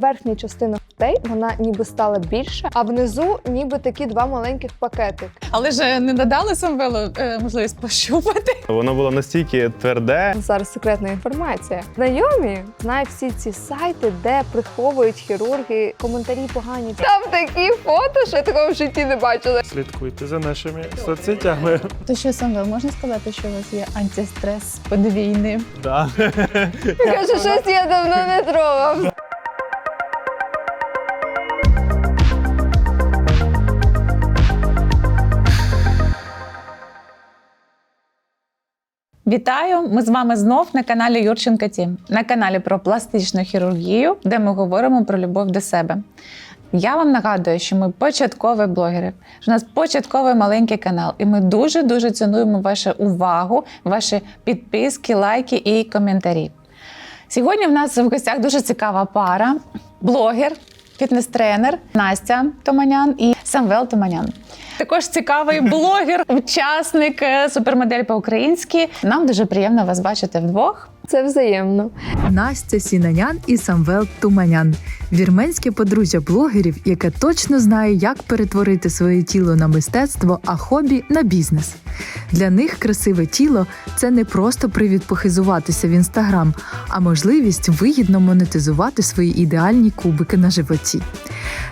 Верхня частина грудей вона ніби стала більше, а внизу ніби такі два маленьких пакетики. Але ж не надали Самвелу е, можливість пощупати. Воно було настільки тверде. Зараз секретна інформація. Знайомі знають всі ці сайти, де приховують хірурги коментарі погані. Там такі фото, що я такого в житті не бачила. Слідкуйте за нашими соцсетями. То що, Самвел, можна сказати, що у вас є антистрес подвійний? Да. Каже, щось я давно не трогав. Вітаю! Ми з вами знов на каналі Юрченка Тім, на каналі про пластичну хірургію, де ми говоримо про любов до себе. Я вам нагадую, що ми початкові блогери, що у нас початковий маленький канал, і ми дуже дуже цінуємо вашу увагу, ваші підписки, лайки і коментарі. Сьогодні в нас в гостях дуже цікава пара: блогер, фітнес-тренер Настя Томанян і Самвел Томанян. Також цікавий блогер, учасник е, супермодель по-українськи. Нам дуже приємно вас бачити вдвох. Це взаємно. Настя Сінанян і Самвел Туманян вірменське подружжя блогерів, яке точно знає, як перетворити своє тіло на мистецтво, а хобі на бізнес. Для них красиве тіло це не просто привід похизуватися в інстаграм, а можливість вигідно монетизувати свої ідеальні кубики на животі.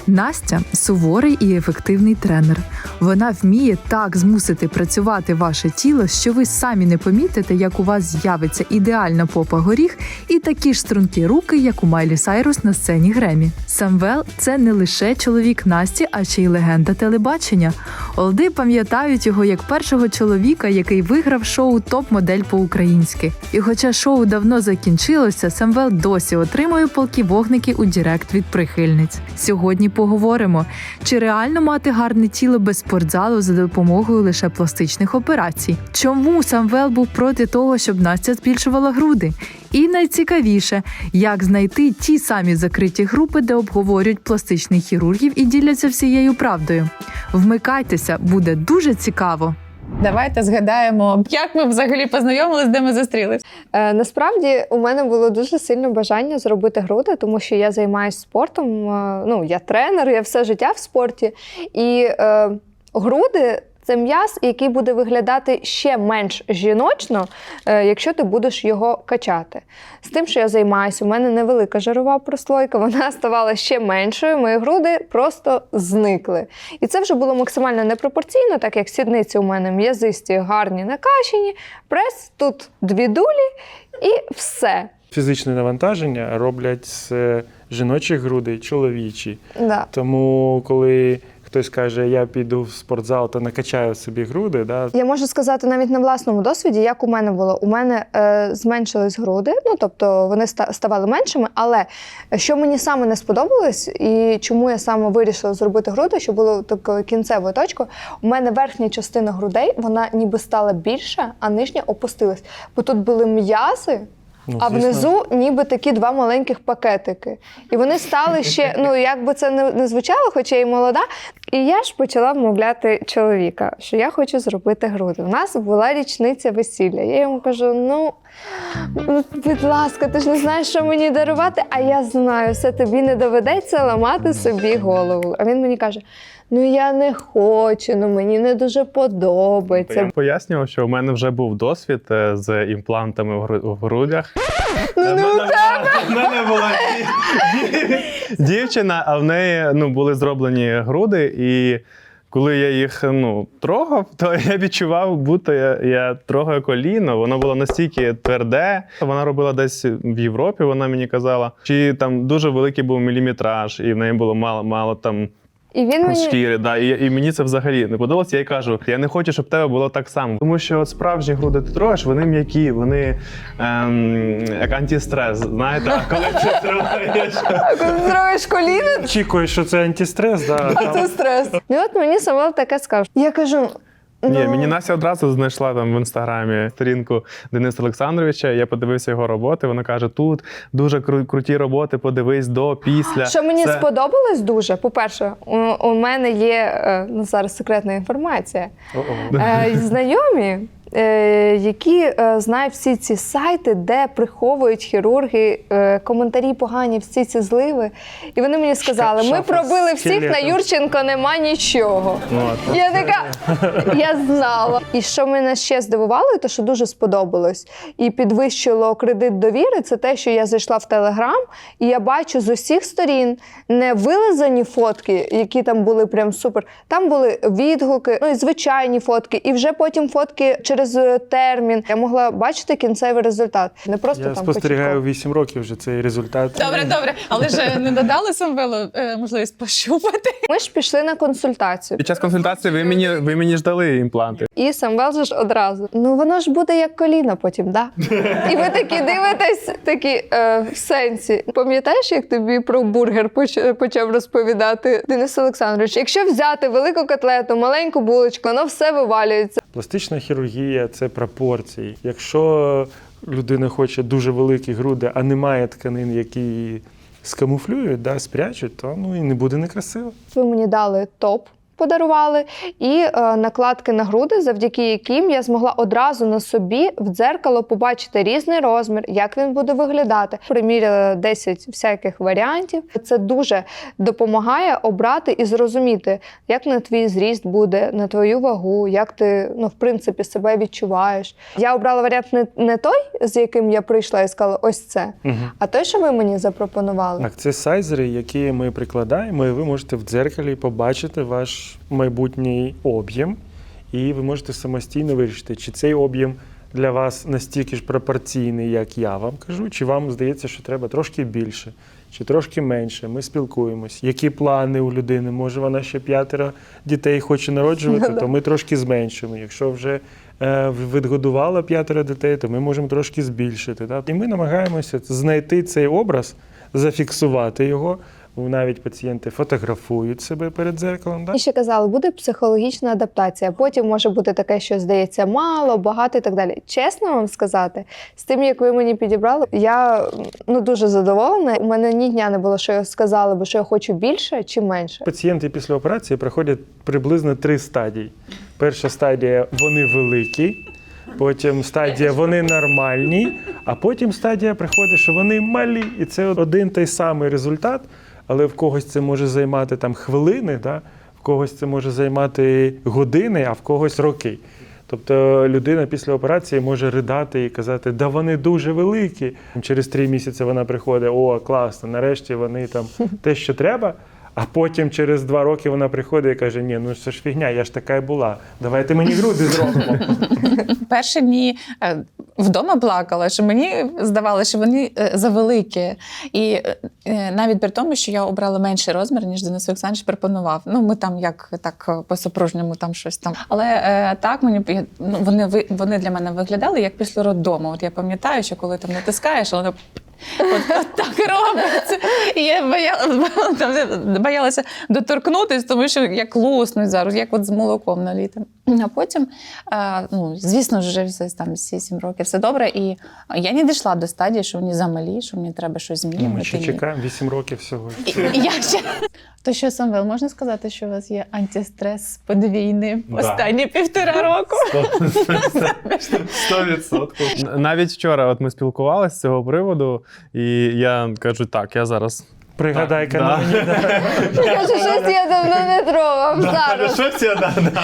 Настя суворий і ефективний тренер. Вона вміє так змусити працювати ваше тіло, що ви самі не помітите, як у вас з'явиться ідеальна попа горіх і такі ж стрункі руки, як у Майлі Сайрус на сцені Гремі. Самвел це не лише чоловік Насті, а ще й легенда телебачення. Олди пам'ятають його як першого чоловіка, який виграв шоу Топ-модель по-українськи. І хоча шоу давно закінчилося, Самвел досі отримує полки вогники у Дірект від прихильниць. Сьогодні поговоримо, чи реально мати гарне тіло без спортзалу за допомогою лише пластичних операцій. Чому Самвел був проти того, щоб Настя збільшувала груди? І найцікавіше, як знайти ті самі закриті групи, де обговорюють пластичних хірургів і діляться всією правдою. Вмикайтеся, буде дуже цікаво. Давайте згадаємо, як ми взагалі познайомились, де ми зустрілись. Е, насправді у мене було дуже сильне бажання зробити груди, тому що я займаюся спортом. е, ну, я тренер, я все життя в спорті. І е, груди це м'яз, який буде виглядати ще менш жіночно, е, якщо ти будеш його качати. З тим, що я займаюся, у мене невелика жирова прослойка, вона ставала ще меншою. Мої груди просто зникли. І це вже було максимально непропорційно, так як сідниці у мене м'язисті, гарні, накачені, прес тут дві дулі і все. Фізичне навантаження роблять з жіночих грудей чоловічі. Да. Тому, коли хтось каже, я піду в спортзал та накачаю собі груди, да, Я можу сказати навіть на власному досвіді, як у мене було. У мене е, зменшились груди, ну тобто вони ста- ставали меншими. Але що мені саме не сподобалось, і чому я саме вирішила зробити груди, що було такою кінцевою точкою, у мене верхня частина грудей вона ніби стала більша, а нижня опустилась. Бо тут були м'язи. Ну, А внизу ніби такі два маленьких пакетики. І вони стали ще, ну як би це не, не звучало, хоча і молода. І я ж почала вмовляти чоловіка, що я хочу зробити груди. У нас була річниця весілля. Я йому кажу: ну, ну, будь ласка, ти ж не знаєш, що мені дарувати, а я знаю, все тобі не доведеться ламати собі голову. А він мені каже: ну я не хочу, ну мені не дуже подобається. Я пояснював, що у мене вже був досвід е, з імплантами в гру- в грудях. Ну, Е, в ну, мене в мене була ді- ді- дівчина, а в неї ну, були зроблені груди, і коли я їх ну, трогав, то я відчував, будто я, я трогаю коліно. Воно було настільки тверде. Вона робила десь в Європі, вона мені казала, чи там дуже великий був міліметраж, і в неї було мало, мало там І він мені шкіри, да. І, і мені це взагалі не подобалось. Я й кажу, я не хочу, щоб в тебе було так само. Тому що от справжні груди ти трогаєш, вони м'які, вони ем, як антистрес, знаєте, а коли ти трогаєш. коли зробиш коліно, очікуєш, що це антистрес, да, там, це стрес. І от мені сама таке сказав. Я кажу. Ні, ну, мені Настя одразу знайшла там в інстаграмі сторінку Дениса Олександровича. Я подивився його роботи. Вона каже: тут дуже кру- круті роботи, подивись до, після. Що мені Це- сподобалось дуже. По-перше, у, у мене є е, ну, зараз секретна інформація. Е, знайомі які е, знають всі ці сайти, де приховують хірурги, е, коментарі погані, всі ці зливи. І вони мені сказали: ми пробили всіх, на. Юрченко нема нічого. Я така, я знала. І що мене ще здивувало, то що дуже сподобалось, і підвищило кредит довіри, це те, що я зайшла в Телеграм, і я бачу з усіх сторін не вилизані фотки, які там були прям супер. Там були відгуки, ну і звичайні фотки, і вже потім фотки через е, термін. Я могла бачити кінцевий результат. Не просто Я там спостерігаю. 8 років вже цей результат. Добре, добре, але ж не додали Самвелу е, можливість пощупати. Ми ж пішли на консультацію. Під час консультації ви мені, ви мені ж дали імпланти. І Самвел же ж одразу. Ну воно ж буде як коліно потім, да? І ви такі дивитесь, такі е, в сенсі. Пам'ятаєш, як тобі про бургер почав розповідати Денис Олександрович? Якщо взяти велику котлету, маленьку булочку, воно все вивалюється. Пластична хірургія це пропорції. Якщо людина хоче дуже великі груди, а немає тканин, які скамуфлюють, да, спрячуть, то ну і не буде некрасиво. Ви мені дали топ. Подарували і е, накладки на груди, завдяки яким я змогла одразу на собі в дзеркало побачити різний розмір, як він буде виглядати. Приміряла 10 всяких варіантів. Це дуже допомагає обрати і зрозуміти, як на твій зріст буде, на твою вагу, як ти ну, в принципі себе відчуваєш. Я обрала варіант не, не той, з яким я прийшла і сказала, ось це, Угу. а той, що ви мені запропонували. Так, це сайзери, які ми прикладаємо, і ви можете в дзеркалі побачити ваш майбутній об'єм, і ви можете самостійно вирішити, чи цей об'єм для вас настільки ж пропорційний, як я вам кажу, чи вам здається, що треба трошки більше, чи трошки менше. Ми спілкуємось. Які плани у людини? Може, вона ще п'ятеро дітей хоче народжувати, то ми трошки зменшимо. Якщо вже е, відгодувала п'ятеро дітей, то ми можемо трошки збільшити. І ми намагаємося знайти цей образ, зафіксувати його. Навіть пацієнти фотографують себе перед дзеркалом. Да? І ще казали, буде психологічна адаптація. Потім може бути таке, що здається мало, багато і так далі. Чесно вам сказати, з тим, як ви мені підібрали, я ну дуже задоволена. У мене ні дня не було, що я сказала, бо що я хочу більше чи менше. Пацієнти після операції проходять приблизно три стадії. Перша стадія вони великі, потім стадія вони нормальні, а потім стадія приходить, що вони малі. І це один той самий результат, але в когось це може займати там хвилини, да? в когось це може займати години, а в когось роки. Тобто людина після операції може ридати і казати, да вони дуже великі. Через три місяці вона приходить, о, класно, нарешті вони там те, що треба. А потім через два роки вона приходить і каже: Ні, ну це ж фігня, я ж така і була. Давайте мені груди зробимо. Перші дні е, вдома плакала, що мені здавалося, що вони е, завеликі. І е, навіть при тому, що я обрала менший розмір, ніж Денис Олександрович пропонував. Ну, ми там як так е, по-супружньому там щось там. Але е, так мені ну, вони, вони для мене виглядали як після роддому. От я пам'ятаю, що коли там натискаєш, воно. От, от так робиться. І я боялася, боялася доторкнутися, тому що як луснуть зараз, як от з молоком наліти. А потім, ну, звісно, вже все там всі сім років, все добре. І я не дійшла до стадії, що вони замалі, що мені треба щось Ну, Ми ще чекаємо 8 років всього. Я ще... То що, Самвел, можна сказати, що у вас є антистрес подвійний Да. останні півтора року? Сто відсотків. Навіть вчора от ми спілкувалися з цього приводу, і я кажу, так, я зараз. Пригадай Так, каноні. да. Кажу, щось я давно не трогав зараз. Що це, да, да.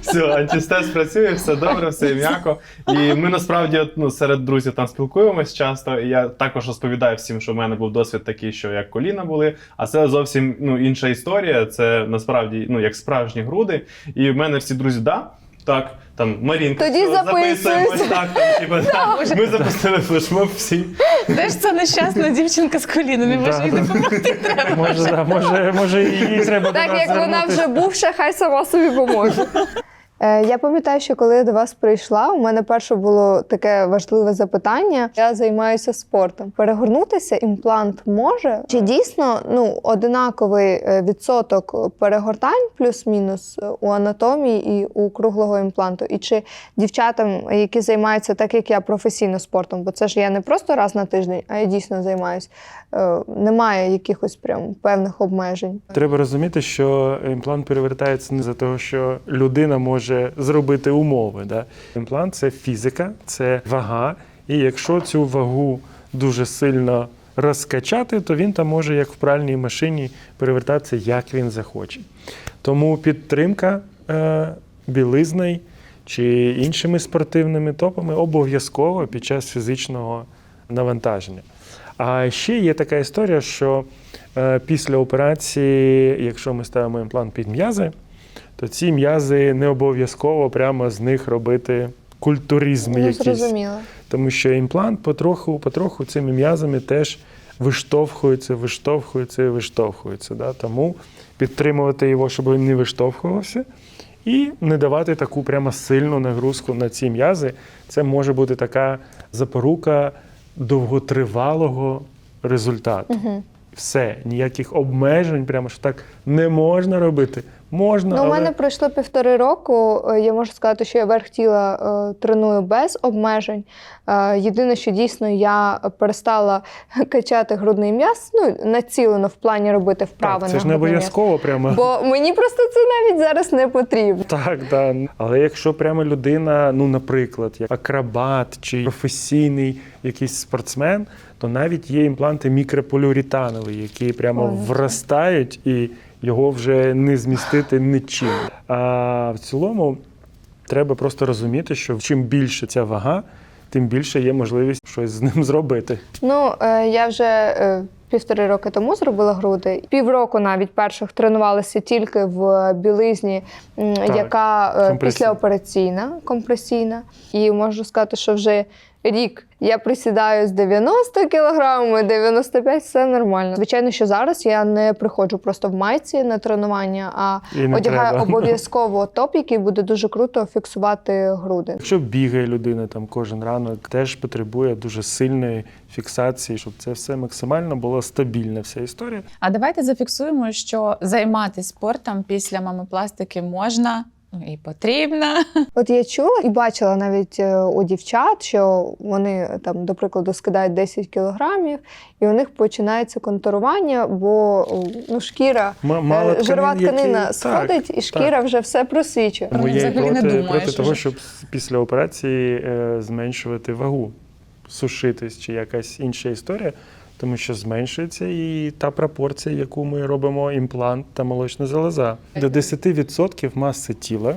Все, антистез працює, все добре, все м'яко. І ми насправді от, ну, серед друзів там спілкуємось часто. І я також розповідаю всім, що в мене був досвід такий, що як коліна були. А це зовсім ну, інша історія. Це насправді ну, як справжні груди. І в мене всі друзі, да, так. Там Марінка, Тоді все, записуємось, так, там, типу, так. Ми запустили флешмоб всі. Де ж це нещасна дівчинка з колінами? Може, їй допомогти треба. Може, да, може, може, їй треба до Так нас як вона звернутись. вже бувша, хай сама собі поможе. Е, Я пам'ятаю, що коли я до вас прийшла, у мене перше було таке важливе запитання. Я займаюся спортом. Перегорнутися імплант може? Чи дійсно ну, одинаковий е, відсоток перегортань, плюс-мінус е, у анатомії і у круглого імпланту? І чи дівчатам, які займаються так, як я професійно спортом, бо це ж я не просто раз на тиждень, а я дійсно займаюся, немає якихось прям певних обмежень. Треба розуміти, що імплант перевертається не за того, що людина може вже зробити умови. Да? Імплант це фізика, це вага. І якщо цю вагу дуже сильно розкачати, то він там може, як в пральній машині, перевертатися, як він захоче. Тому підтримка е, білизною чи іншими спортивними топами обов'язково під час фізичного навантаження. А ще є така історія, що е, після операції, якщо ми ставимо імплант під м'язи, то ці м'язи не обов'язково прямо з них робити культуризм Ну, якийсь. зрозуміло. Тому що імплант потроху, потроху цими м'язами теж виштовхується, виштовхується і виштовхується. Да? Тому підтримувати його, щоб він не виштовхувався, і не давати таку прямо сильну нагрузку на ці м'язи. Це може бути така запорука довготривалого результату. Угу. Все, ніяких обмежень, прямо що так не можна робити. Можна, Ну, у але мене пройшло півтори року. Е, Я можу сказати, що я верх тіла е, треную без обмежень. Е, єдине, що дійсно я перестала качати грудний м'яз, ну націлено в плані робити вправи так, це на ж не обов'язково прямо. Бо мені просто це навіть зараз не потрібно. Так, да. Але якщо прямо людина, ну, наприклад, як акробат чи професійний якийсь спортсмен, то навіть є імпланти мікрополіуретанові, які прямо Ой, вростають і його вже не змістити нічим. А в цілому треба просто розуміти, що чим більше ця вага, тим більше є можливість щось з ним зробити. Ну, е, я вже е, півтори роки тому зробила груди. Півроку навіть перших тренувалася тільки в білизні, Так, яка е, компресійна. післяопераційна, компресійна. І можу сказати, що вже рік я присідаю з 90 кілограмами, 95 все нормально. Звичайно, що зараз я не приходжу просто в майці на тренування, а одягаю треба. обов'язково топ, який буде дуже круто фіксувати груди. Якщо бігає людина там кожен ранок, теж потребує дуже сильної фіксації, щоб це все максимально було стабільна вся історія. А давайте зафіксуємо, що займатися спортом після мамопластики можна і потрібно. От я чула і бачила навіть е, у дівчат, що вони там, до прикладу, скидають 10 кілограмів, і у них починається контурування, бо ну, шкіра, М- мало е, жирова тканин, які- тканина так, сходить, і шкіра вже все просвічує. Тому я взагалі не проти, думаєш проти того, щоб після операції е, зменшувати вагу, сушитись чи якась інша історія, тому що зменшується і та пропорція, яку ми робимо імплант та молочна залоза. До 10% маси тіла,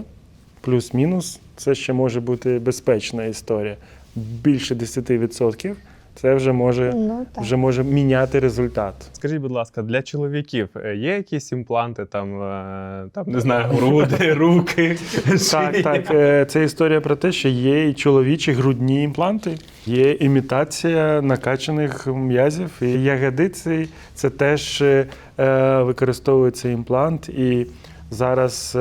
плюс-мінус, це ще може бути безпечна історія. Більше 10% це вже може, Ну, так. вже може міняти результат. Скажіть, будь ласка, для чоловіків е, є якісь імпланти, там, е, там не знаю, груди, руки? Так, так. е, Це історія про те, що є і чоловічі грудні імпланти, є імітація накачаних м'язів. І ягодиці це теж використовується імплант. І зараз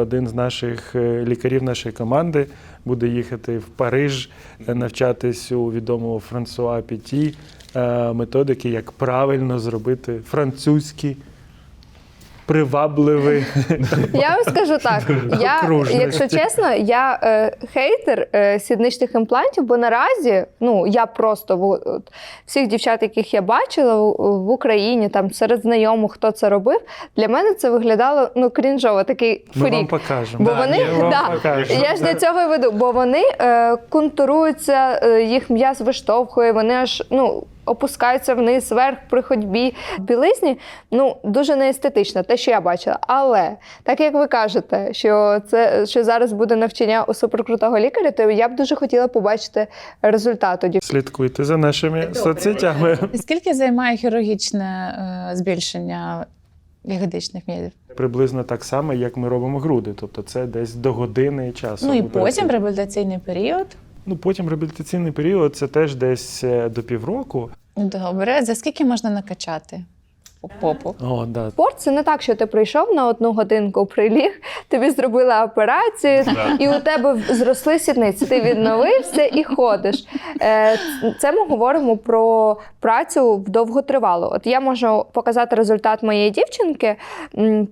один з наших лікарів нашої команди буде їхати в Париж е, навчатись у відомого Франсуа Піті е, методики, як правильно зробити французький привабливий. Я вам скажу так: я, якщо чесно, я е, хейтер е, сідничних імплантів, бо наразі ну я просто в, от, всіх дівчат, яких я бачила в, в Україні, там серед знайомих, хто це робив, для мене це виглядало ну крінжово, такий Ми вам покажемо. Бо Да, вони Ми вам да, покажемо. я ж для цього і веду, бо вони е, контуруються, е, їх м'яз виштовхує, вони аж ну. Опускаються вниз, вверх при ходьбі в білизні. Ну дуже неестетично, те, що я бачила. Але так як ви кажете, що це що зараз буде навчання у суперкрутого лікаря, то я б дуже хотіла побачити результат тоді. Слідкуйте за нашими соцсетями. Скільки займає хірургічне е, збільшення ягодичних м'язів? Приблизно так само, як ми робимо груди. Тобто це десь до години часу. Ну і потім реабілітаційний період. Ну потім реабілітаційний період це теж десь е, до півроку. Добре, за скільки можна накачати попу? О, да. Спорт це не так, що ти прийшов на одну годинку, приліг, тобі зробили операцію, і у тебе зросли сідниці. Ти відновився і ходиш. Е, Це ми говоримо про працю в довготривалу. От я можу показати результат моєї дівчинки.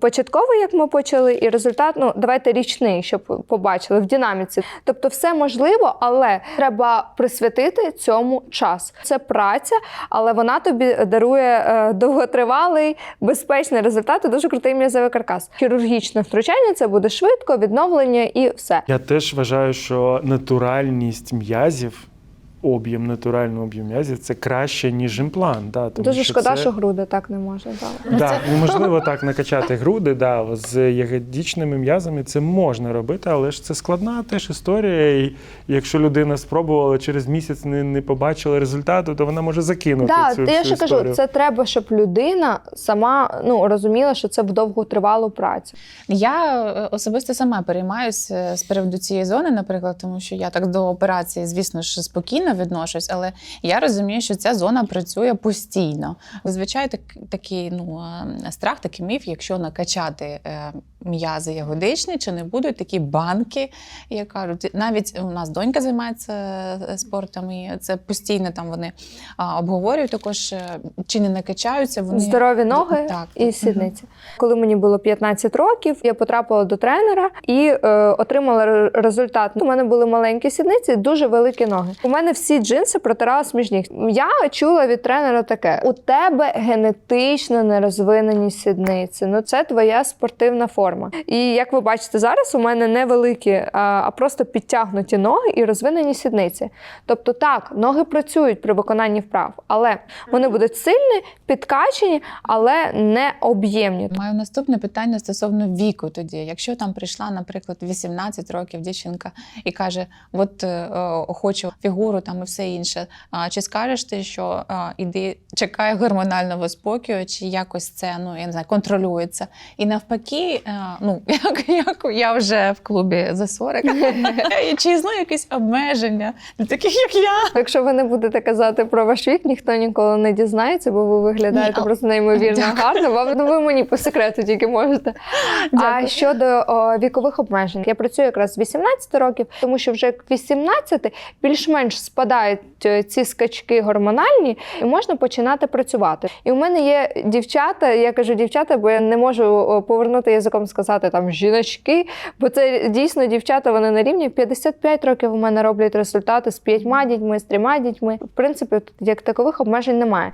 Початково, як ми почали, і результат, ну давайте річний, щоб побачили в динаміці. Тобто, все можливо, але треба присвятити цьому час. Це праця, але вона тобі дарує е, довготривалість тривалий, безпечний результат і дуже крутий м'язовий каркас. Хірургічне втручання це буде швидко, відновлення і все. Я теж вважаю, що натуральність м'язів, об'єм, натуральний об'єм м'язів це краще, ніж імплант. Да, тому Дуже шкода, це... що груди так не може. Да. Так, неможливо так накачати груди. Да, з ягодічними м'язами це можна робити, але ж це складна теж історія. І якщо людина спробувала через місяць не, не побачила результату, то вона може закинути Да, цю, я цю ще кажу, це треба, щоб людина сама ну розуміла, що це в довготривалу працю. Я е, особисто сама переймаюся з приводу цієї зони, наприклад, тому що я так до операції, звісно ж, спокійно відношусь, але я розумію, що ця зона працює постійно. Зазвичай так, такий ну, е, страх, такий міф, якщо накачати е, м'язи ягодичні, чи не будуть такі банки, як кажуть. Навіть у нас донька займається е, спортом, і це постійно там вони обговорюють також, чи не накачаються вони. Здорові ноги Так. і сідниці. Коли мені було 15 років, я потрапила до тренера і е, отримала результат. У мене були маленькі сідниці, дуже великі ноги. У мене всі джинси протиралися між ніг. Я чула від тренера таке: у тебе генетично нерозвинені сідниці. Ну це твоя спортивна форма. І як ви бачите, зараз у мене не великі, а, а просто підтягнуті ноги і розвинені сідниці. Тобто, так, ноги працюють при виконанні вправ, але вони будуть сильні, підкачені, але не об'ємні. Маю наступне питання стосовно віку тоді. Якщо там прийшла, наприклад, 18 років дівчинка і каже: от е, е, хочу фігуру там і все інше. А, чи скажеш ти, що е, іди чекай гормонального спокою, чи якось це ну я не знаю, контролюється? І навпаки, е, ну як, як я вже в клубі за 40, і чи існує якісь обмеження для таких, як я? Якщо ви не будете казати про ваш вік, ніхто ніколи не дізнається, бо ви виглядаєте просто неймовірно гарно. Вам ну, ви мені по секрету тільки можете. А щодо вікових обмежень, я працюю якраз з 18 років, тому що вже к 18 більш-менш спадають е, ці скачки гормональні, і можна починати працювати. І у мене є дівчата, я кажу дівчата, бо я не можу повернути язиком сказати там жіночки, бо це дійсно дівчата, вони на рівні 55 років у мене роблять результати з п'ятьма дітьми, з трьома дітьми. В принципі, як такових обмежень немає.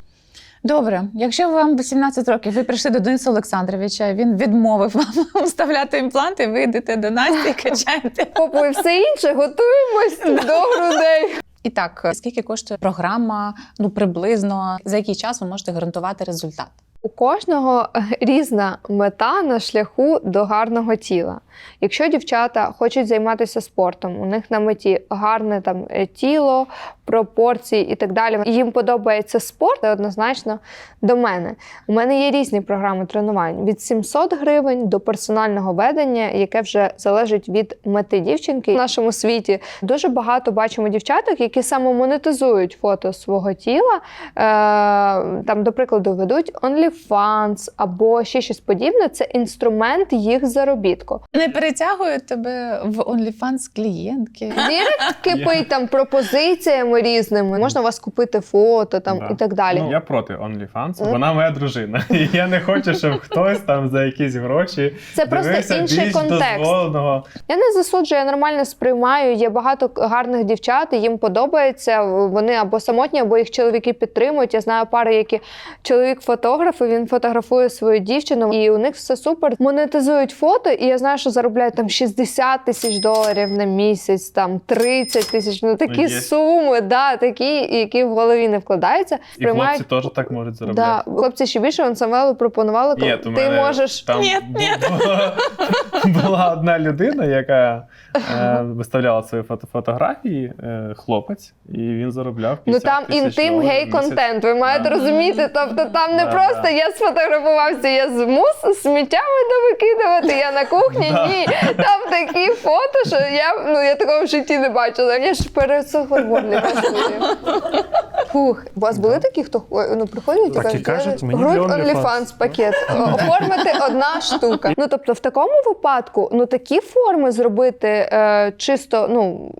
Добре, якщо вам 18 років, ви прийшли до Дениса Олександровича, він відмовив вам вставляти імпланти, ви йдете до Насті і качаєте. Попу і все інше, готуємось до грудей. І так, скільки коштує програма? Ну приблизно за який час ви можете гарантувати результат? У кожного різна мета на шляху до гарного тіла. Якщо дівчата хочуть займатися спортом, у них на меті гарне там е, тіло, пропорції і так далі. Їм подобається спорт, однозначно до мене. У мене є різні програми тренувань від 700 гривень до персонального ведення, яке вже залежить від мети дівчинки. В нашому світі дуже багато бачимо дівчаток, які саме монетизують фото свого тіла. Е, там, до прикладу, ведуть OnlyFans або ще щось подібне. Це інструмент їх заробітку. Не перетягують тебе в OnlyFans клієнтки. Дірект кипить там пропозиціями різними. Можна у вас купити фото там Да. і так далі. Ну, я проти OnlyFans, вона моя дружина. І я не хочу, щоб хтось там за якісь гроші Це просто дивився інший більш контекст. дозволеного. Я не засуджую, я нормально сприймаю. Є багато гарних дівчат, і їм подобається. Вони або самотні, або їх чоловіки підтримують. Я знаю пари, які чоловік фотограф, він фотографує свою дівчину, і у них все супер. Монетизують фото, і я знаю, що заробляють там 60 тисяч доларів на місяць, там 30 тисяч. Ну такі є. суми, да, такі, які в голові не вкладаються. І хлопці теж так можуть заробляти. Да, хлопці ще більше он Самвелу пропонували, коли ти мене можеш. там Ні, бу- була, була одна людина, яка е, виставляла свої фото фотографії, е, хлопець, і він заробляв 50 Ну там інтим гей-контент. Ви маєте розуміти. Тобто там не просто. Я сфотографувався, я з мус сміття буду викидувати. Я на кухні. Да. Ні, там такі фото, що я ну я такого в житті не бачила. Я ж пересохла в горлі. Фух, у вас були такі, хто ну приходять і Так і кажуть, кажуть, «Я- мені грудь для OnlyFans». OnlyFans пакет. Оформити одна штука. Ну тобто, в такому випадку, ну такі форми зробити е, чисто, ну.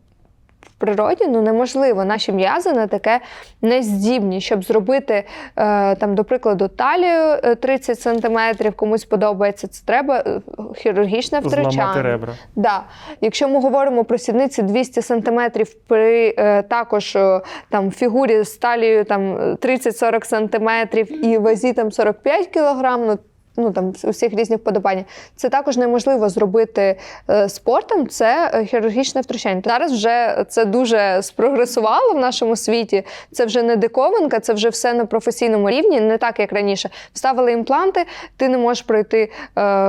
Природі ну неможливо. Наші м'язи на таке не здібні, щоб зробити е, там, до прикладу, талію е, 30 сантиметрів, комусь подобається. Це треба е, хірургічне Зламати ребра. Да. Якщо ми говоримо про сідниці 200 сантиметрів при е, також е, там фігурі з талією там 30-40 сантиметрів і вазі там 45 кілограм, ну, ну там у всіх різних вподобання, це також неможливо зробити е, спортом. Це е, хірургічне втручання. Зараз вже це дуже спрогресувало в нашому світі. Це вже не диковинка, це вже все на професійному рівні, не так як раніше. Вставили імпланти, ти не можеш пройти е,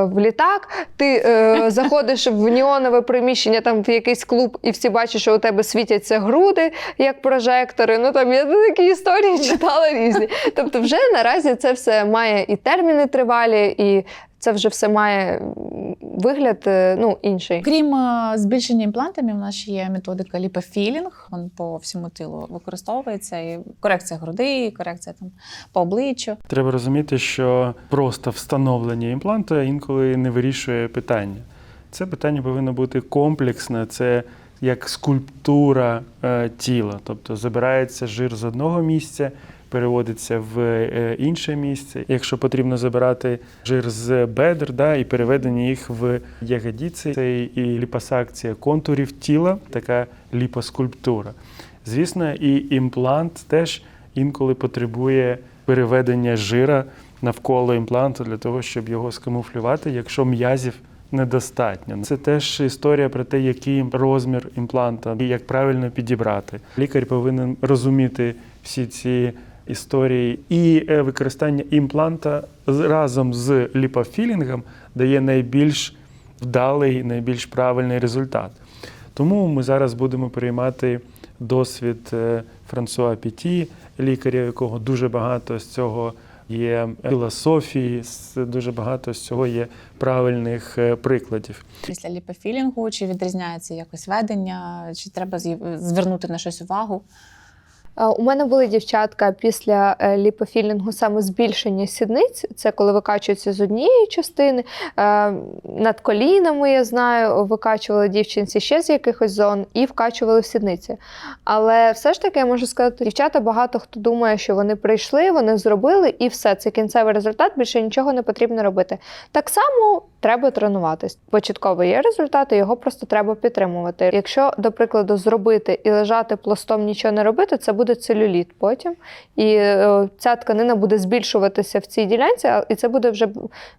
в літак, ти е, заходиш в неонове приміщення, там в якийсь клуб, і всі бачать, що у тебе світяться груди, як прожектори. Ну там я такі історії читала різні. Тобто, вже наразі це все має і терміни тривалі, і це вже все має вигляд е, ну, інший. Крім е, збільшення імплантами, у нас ще є методика ліпофілінг. Він по всьому тілу використовується. І корекція груди, і корекція там по обличчю. Треба розуміти, що просто встановлення імпланта інколи не вирішує питання. Це питання повинно бути комплексне, це як скульптура е, тіла. Тобто забирається жир з одного місця, переводиться в е, інше місце. Якщо потрібно забирати жир з бедер да, і переведення їх в ягодиці, це і ліпосакція контурів тіла, така ліпоскульптура. Звісно, і імплант теж інколи потребує переведення жира навколо імпланту для того, щоб його скамуфлювати, якщо м'язів недостатньо. Це теж історія про те, який розмір імпланта і як правильно підібрати. Лікар повинен розуміти всі ці історії, і е, використання імпланта разом з ліпофілінгом дає найбільш вдалий, найбільш правильний результат. Тому ми зараз будемо приймати досвід е, Франсуа Піті, лікаря, якого дуже багато з цього є філософії, дуже багато з цього є правильних е, прикладів. Після ліпофілінгу чи відрізняється якось ведення, чи треба звернути на щось увагу. У мене були дівчатка після е, ліпофілінгу саме збільшення сідниць. Це коли викачується з однієї частини. Е, Над колінами, я знаю, викачували дівчинці ще з якихось зон і вкачували в сідниці. Але все ж таки я можу сказати, дівчата багато хто думає, що вони прийшли, вони зробили, і все, це кінцевий результат, більше нічого не потрібно робити. Так само треба тренуватись. Початково є результати, його просто треба підтримувати. Якщо, до прикладу, зробити і лежати пластом, нічого не робити, це буде целюліт потім. І е, ця тканина буде збільшуватися в цій ділянці, і це буде вже,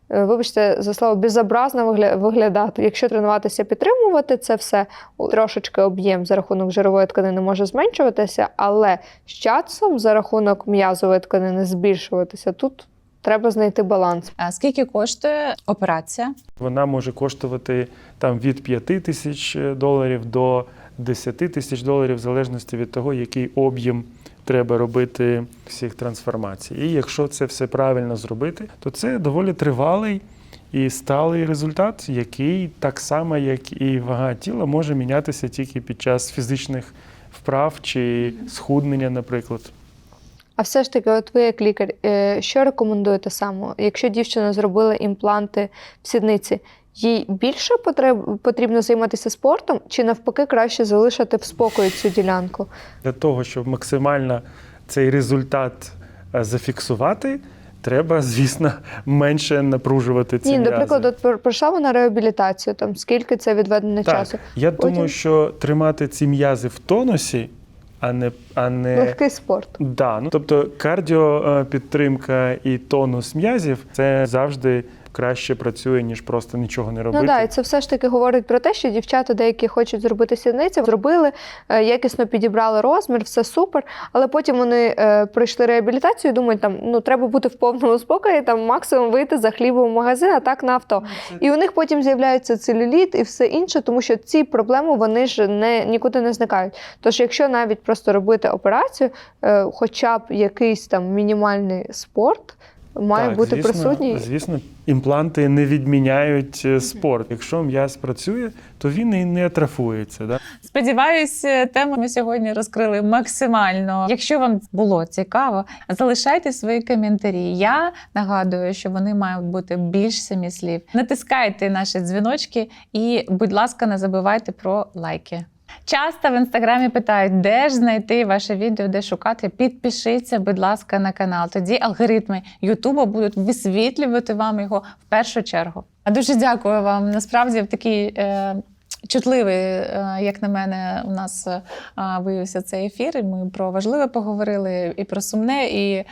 е, вибачте, за слово, безобразно виглядати. Якщо тренуватися, підтримувати це все, трошечки об'єм за рахунок жирової тканини може зменшуватися, але з часом за рахунок м'язової тканини збільшуватися. Тут треба знайти баланс. А скільки коштує операція? Вона може коштувати там від 5 тисяч доларів до 10 тисяч доларів, в залежності від того, який об'єм треба робити всіх трансформацій. І якщо це все правильно зробити, то це доволі тривалий і сталий результат, який так само, як і вага тіла, може мінятися тільки під час фізичних вправ чи схуднення, наприклад. А все ж таки, от ви як лікар, е, що рекомендуєте саме? Якщо дівчина зробила імпланти в сідниці, їй більше потрібно займатися спортом, чи навпаки краще залишити в спокої цю ділянку? Для того, щоб максимально цей результат е, зафіксувати, треба, звісно, менше напружувати ці Ні, м'язи. наприклад, от пр- пройшла вона реабілітацію, там скільки це відведено так, часу? я Потім- думаю, що тримати ці м'язи в тонусі, а не, а не... Легкий спорт. Да, ну, тобто кардіопідтримка і тонус м'язів це завжди краще працює, ніж просто нічого не робити. Ну так, і це все ж таки говорить про те, що дівчата деякі хочуть зробити сідниці, зробили, е, якісно підібрали розмір, все супер. Але потім вони е, пройшли реабілітацію і думають, там ну треба бути в повному спокої, там максимум вийти за хлібом в магазин, а так на авто. І у них потім з'являється целюліт і все інше, тому що ці проблеми вони ж не нікуди не зникають. Тож, якщо навіть просто робити операцію, е, хоча б якийсь там мінімальний спорт має Так, бути звісно, присутній. Звісно, імпланти не відміняють е, спорт. Якщо м'яз працює, то він і не атрофується. Да? Сподіваюсь, тему ми сьогодні розкрили максимально. Якщо вам було цікаво, залишайте свої коментарі. Я нагадую, що вони мають бути більш самі слів. Натискайте наші дзвіночки і, будь ласка, не забувайте про лайки. Часто в інстаграмі питають, де ж знайти ваше відео, де шукати. Підпишіться, будь ласка, на канал. Тоді алгоритми Ютуба будуть висвітлювати вам його в першу чергу. А дуже дякую вам. Насправді в такий е, чутливий, е, як на мене, у нас е, виявився цей ефір. І ми про важливе поговорили, і про сумне, і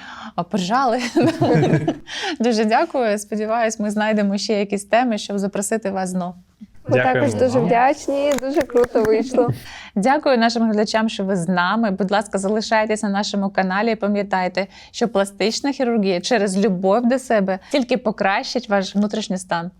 поржали. дуже дякую. Сподіваюсь, ми знайдемо ще якісь теми, щоб запросити вас знов. Дякуємо також дуже вам. вдячні, дуже круто вийшло. Дякую нашим глядачам, що ви з нами. Будь ласка, залишайтесь на нашому каналі і пам'ятайте, що пластична хірургія через любов до себе тільки покращить ваш внутрішній стан.